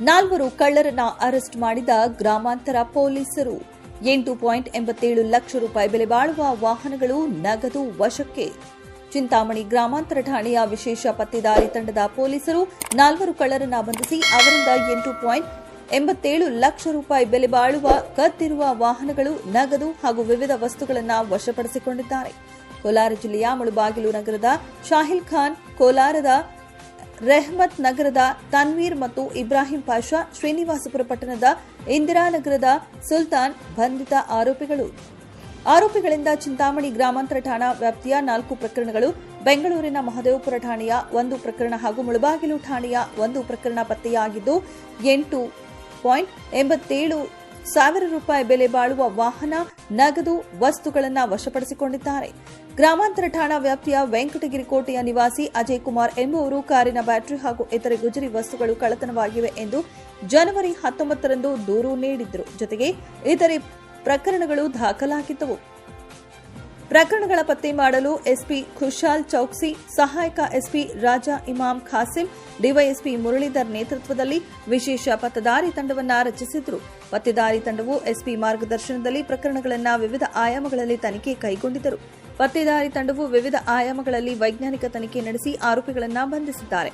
ನಾಲ್ವರು ಕಳ್ಳರನ್ನ ಅರೆಸ್ಟ್ ಮಾಡಿದ ಗ್ರಾಮಾಂತರ ಪೊಲೀಸರು. ಎಂಟು ಪಾಯಿಂಟ್ ಎಂಬತ್ತೇಳು ಲಕ್ಷ ರೂಪಾಯಿ ಬೆಲೆ ಬಾಳುವ ವಾಹನಗಳು ನಗದು ವಶಕ್ಕೆ. ಚಿಂತಾಮಣಿ ಗ್ರಾಮಾಂತರ ಠಾಣೆಯ ವಿಶೇಷ ಪತ್ತೆದಾರಿ ತಂಡದ ಪೊಲೀಸರು ನಾಲ್ವರು ಕಳ್ಳರನ್ನ ಬಂಧಿಸಿ ಅವರಿಂದ ಎಂಟು ಪಾಯಿಂಟ್ ಎಂಬತ್ತೇಳು ಲಕ್ಷ ರೂಪಾಯಿ ಬೆಲೆ ಬಾಳುವ ಕದ್ದಿರುವ ವಾಹನಗಳು ನಗದು ಹಾಗೂ ವಿವಿಧ ವಸ್ತುಗಳನ್ನು ವಶಪಡಿಸಿಕೊಂಡಿದ್ದಾರೆ. ಕೋಲಾರ ಜಿಲ್ಲೆಯ ಮುಳುಬಾಗಿಲು ನಗರದ ಶಾಹಿಲ್ ಖಾನ್, ಕೋಲಾರದ ರೆಹಮತ್ ನಗರದ ತನ್ವೀರ್ ಮತ್ತು ಇಬ್ರಾಹಿಂ ಪಾಷಾ ಶ್ರೀನಿವಾಸಪುರ ಪಟ್ಟಣದ ಇಂದಿರಾನಗರದ ಸುಲ್ತಾನ್ ಬಂಧಿತ ಆರೋಪಿಗಳು. ಆರೋಪಿಗಳಿಂದ ಚಿಂತಾಮಣಿ ಗ್ರಾಮಾಂತರ ಠಾಣಾ ವ್ಯಾಪ್ತಿಯ ನಾಲ್ಕು ಪ್ರಕರಣಗಳು, ಬೆಂಗಳೂರಿನ ಮಹದೇವಪುರ ಠಾಣೆಯ ಒಂದು ಪ್ರಕರಣ ಹಾಗೂ ಮುಳಬಾಗಿಲು ಠಾಣೆಯ ಒಂದು ಪ್ರಕರಣ ಪತ್ತೆಯಾಗಿದ್ದು, ಎಂಟು ಪಾಯಿಂಟ್ ಎಂಬತ್ತೇಳು ಸಾವಿರ ರೂಪಾಯಿ ಬೆಲೆ ಬಾಳುವ ವಾಹನ, ನಗದು ವಸ್ತುಗಳನ್ನು ವಶಪಡಿಸಿಕೊಂಡಿದ್ದಾರೆ. ಗ್ರಾಮಾಂತರ ಠಾಣಾ ವ್ಯಾಪ್ತಿಯ ವೆಂಕಟಗಿರಿ ಕೋಟೆಯ ನಿವಾಸಿ ಅಜಯ್ ಕುಮಾರ್ ಎಂಬುವರು ಕಾರಿನ ಬ್ಯಾಟರಿ ಹಾಗೂ ಇತರೆ ಗುಜರಿ ವಸ್ತುಗಳು ಕಳ್ಳತನವಾಗಿವೆ ಎಂದು ಜನವರಿ ಹತ್ತೊಂಬತ್ತರಂದು ದೂರು ನೀಡಿದ್ರು ಜೊತೆಗೆ ಇತರೆ ಪ್ರಕರಣಗಳು ದಾಖಲಾಗಿದ್ದವು. ಪ್ರಕರಣಗಳ ಪತ್ತೆ ಮಾಡಲು ಎಸ್ಪಿ ಖುಷಾಲ್ ಚೌಕ್ಸಿ, ಸಹಾಯಕ ಎಸ್ಪಿ ರಾಜಾ ಇಮಾಮ್ ಖಾಸಿಂ, ಡಿವೈಎಸ್ಪಿ ಮುರಳೀಧರ್ ನೇತೃತ್ವದಲ್ಲಿ ವಿಶೇಷ ಪತ್ತದಾರಿ ತಂಡವನ್ನು ರಚಿಸಿದ್ರು. ಪತ್ತೆದಾರಿ ತಂಡವು ಎಸ್ಪಿ ಮಾರ್ಗದರ್ಶನದಲ್ಲಿ ಪ್ರಕರಣಗಳನ್ನು ವಿವಿಧ ಆಯಾಮಗಳಲ್ಲಿ ತನಿಖೆ ಕೈಗೊಂಡಿದ್ದರು. ಪತ್ತೆದಾರಿ ತಂಡವು ವಿವಿಧ ಆಯಾಮಗಳಲ್ಲಿ ವೈಜ್ಞಾನಿಕ ತನಿಖೆ ನಡೆಸಿ ಆರೋಪಿಗಳನ್ನು ಬಂಧಿಸಿದ್ದಾರೆ.